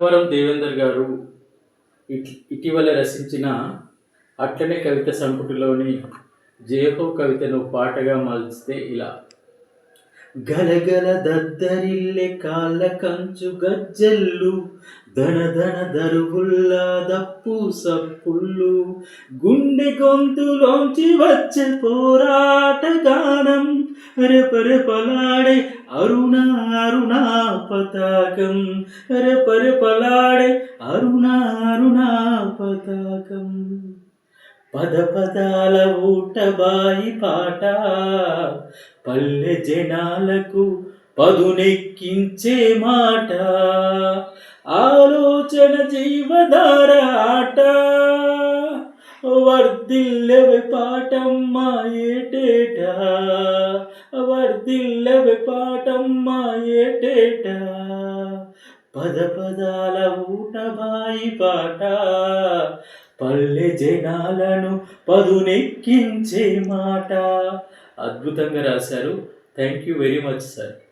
వరం దేవేందర్ గారు ఇటీవల రచించిన అట్లనే కవిత సంపుటిలోని జయహో కవితను పాటగా మలిస్తే ఇలా. గలగల దద్దరిల్లె కాళ్ళ కంచు గజ్జెల్లు దన దన దరువుల్లా దప్పు సప్పుళ్ళు గుండె గొంతులోంచి వచ్చే పోరాట గానం రెపరెపలాడే అరుణ పతాకం. రెపరెపలాడే అరుణ అరుణ పతాకం పద పదాల ఊటబాయి పాట. పల్లె జనాలకు పదునెక్కించే మాట. ఆలోచన జీవధార ఆట. వర్దిల్లెవి పాటమ్మ ఏటేట? వర్దిల్లెవి పాటమ్మ ఏటేట? పద పదాల ఊటబాయి పాట. పల్లె జనాలను పదునెక్కించే మాట. అద్భుతంగా రాశారు. Thank you very much sir